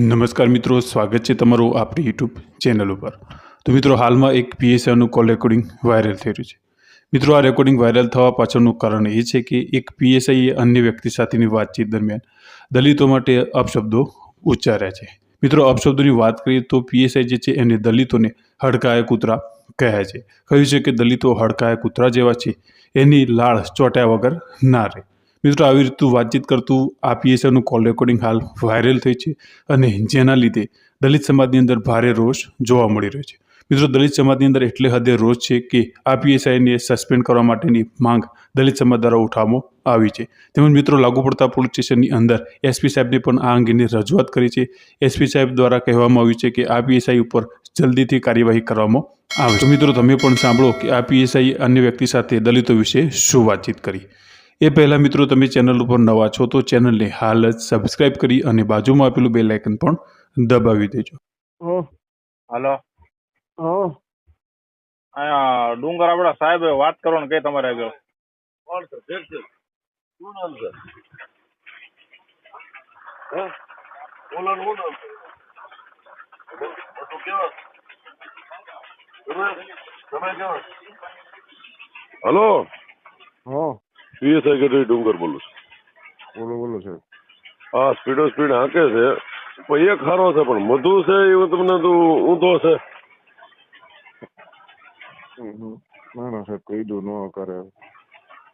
નમસ્કાર મિત્રો, સ્વાગત છે તમારું આપણી યુટ્યુબ ચેનલ ઉપર. તો મિત્રો, હાલમાં એક પીએસઆઈનું કોલ રેકોર્ડિંગ વાયરલ થઈ રહ્યું છે. મિત્રો, આ રેકોર્ડિંગ વાયરલ થવા પાછળનું કારણ એ છે કે એક પીએસઆઈએ અન્ય વ્યક્તિ સાથેની વાતચીત દરમિયાન દલિતો માટે અપશબ્દો ઉચ્ચાર્યા છે. મિત્રો, અપશબ્દોની વાત કરીએ તો પીએસઆઈ જે છે એને દલિતોને હડકાયા કૂતરા કહે છે. કહ્યું છે કે દલિતો હડકાયા કૂતરા જેવા છે. એની લાળ ચોટ્યા વગર ના રહે. મિત્રો, આવી રીતનું વાતચીત કરતું આ પીએસઆઈનું કોલ રેકોર્ડિંગ હાલ વાયરલ થઈ છે અને જેના લીધે દલિત સમાજની અંદર ભારે રોષ જોવા મળી રહ્યો છે. મિત્રો, દલિત સમાજની અંદર એટલે હદે રોષ છે કે આ પીએસઆઈને સસ્પેન્ડ કરવા માટેની માંગ દલિત સમાજ દ્વારા ઉઠાવવામાં આવી છે. તેમજ મિત્રો, લાગુ પડતા પોલીસ સ્ટેશનની અંદર એસપી સાહેબને પણ આ અંગેની રજૂઆત કરી છે. એસપી સાહેબ દ્વારા કહેવામાં આવ્યું છે કે આ પીએસઆઈ ઉપર જલ્દીથી કાર્યવાહી કરવામાં આવે તો મિત્રો, તમે પણ સાંભળો કે આ પીએસઆઈ અન્ય વ્યક્તિ સાથે દલિતો વિશે શું વાતચીત કરી. એ પહેલાં મિત્રો તમે ચેનલ ઉપર નવા છો તો ચેનલને હાલ જ સબસ્ક્રાઇબ કરી અને બાજુમાં આપેલું બે લાઇકન પણ દબાવી દેજો. હલો હાલો. હો. અહીંયા ડુંગર આપડા સાહેબ વાત કરો ને કઈ તમારે આગળ. કોણ છે શું નામ છે હે બોલો ને નામ છે બધું કેવા તમે તમે કેવા હલો હા. પીએસઆઈ ગઢવી ડુંગર બોલું છું. બોલો બોલો સર હા સ્પીડો સ્પીડ હાંકે છે. પણ એ ખારો છે પણ મધુ છે એવું તમને તો ઊંધો છે. ના ના સાહેબ કહી દઉં ન કરે.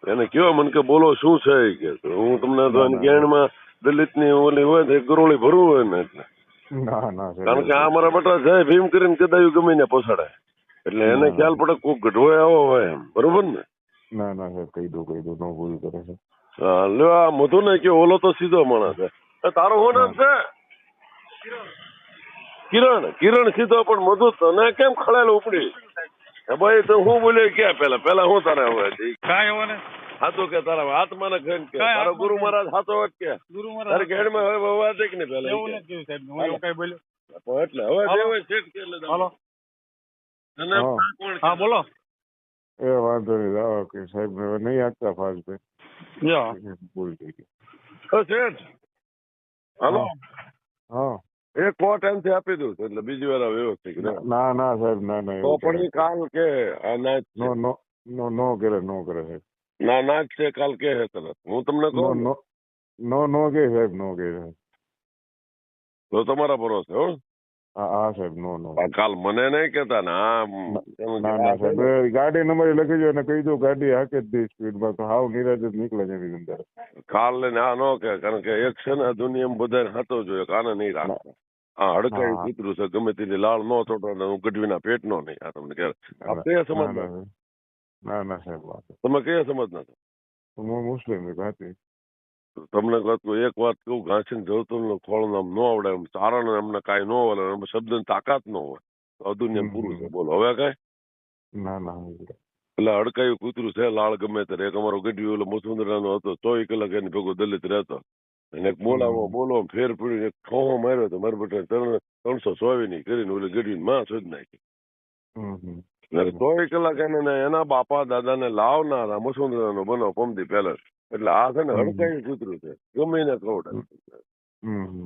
એને કયો મને કે બોલો શું છે એ કે હું તમને તો. ગેણમાં દલિતની ઓલી હોય એક ગરોળી ભરવું હોય ને એટલે. ના ના કારણ કે આ મારા બટા જાય ભીમ કરીને કદાયું ગમે ને પોસાડે એટલે એને ખ્યાલ પડે કોક ગઢવાય આવો હોય એમ. બરોબર ને? સાહેબ કહી દઉં ન ભૂલ કરે છે. આ મધુ ને કે ઓલો તો સીધો માણસ છે. તારો શું નામ છે? કિરણ. કિરણ. સીધો પણ મધુ તને કેમ ખળેલ ઉપડી? ભાઈ તો હું બોલે? ક્યાં પેલા? પેલા હું તારે હવે? કાંઈ એવો ને. હાથું કે તારા હાથમાં ને ખાઈને કે તારો ગુરુ મહારાજ હાથો હોત કે? ગુરુ તારી ઘેડમાં હવે વવા દે કે ને પેલા? એવું નથી સાહેબ હું એવું કઈ બોલ્યો. એટલે હવે હાલો. સેટ કે એટલે હાલો. હા બોલો. એ વાંધો નહીં લાવો કે સાહેબ હવે નહીં આપતા ફાસ્ટ યા. ભૂલ થઈ ગઈ. શેઠ હલો. હા એ કો ટાઈમથી આપી દઉં એટલે બીજી વાર વ્યવસ્થિત ના- ના સાહેબ ના ના તો પણ. કાલ કે આ ના નો નો નો નો કરે નો કરે સાહેબ. ના ના છે કાલ કે હે તરત. હું તમને નો કહું નો નો નો કે સાહેબ નો કે સાહેબ. તો તમારા ભરોસે હો. હા હા સાહેબ નો નો. કાલ મને નહીં કેતા ને ના ના સાહેબ ગાડી નંબર લખી દો અને કહી દો ગાડી હાકે જ દે સ્પીડમાં તો હાવ નિરાજ જ નીકળે છે એની અંદર. કાલ લઈને આ નો કે કારણ કે એક છે ને દુનિયામાં બધાને હાથો જોઈએ કાને નહીં રાખે. આ હડકાઈ હા. કૂતરું છે ગમે તેની લાળ નો થોડો ને હું ગઢવીના પેટ નો નહીં આ તમને કે આ કયા ના. ના ના ના સાહેબ તમે કયા સમજ ના હું મુસ્લિમ છું ઘાટી તમને કહું એક વાત કહું ઘાસીને જવતું ખોળ નામ ન આવડે એમ ચારણ એમને કાંઈ ન આવડે એમ શબ્દની તાકાત ન હોય. તો પૂરું છે. બોલો હવે કાંઈ? ના ના એટલે અડકાયું કૂતરું છે લાળ ગમે ત્યારે. એક અમારો ગઢવી ઓલો મુસુંદરાનો હતો ચોવીસ કલાક એની ભેગો દલિત રહેતો. અને એક બોલાવો બોલો ફેર પડીને એક ઠોહો માર્યો તો મારા બેટા ત્રણ ત્રણસો ચોવીસની કરીને ઓલી ગઢવી માં શોધ નાખી. ચોવીસ કલાક એને ને એના બાપા દાદાને લાવનારા મુસુંદરાનો બનાવ પમદી પેલેસ એટલે આ છે ને. હડકાયું કૂતરું છે ગમે એને હમ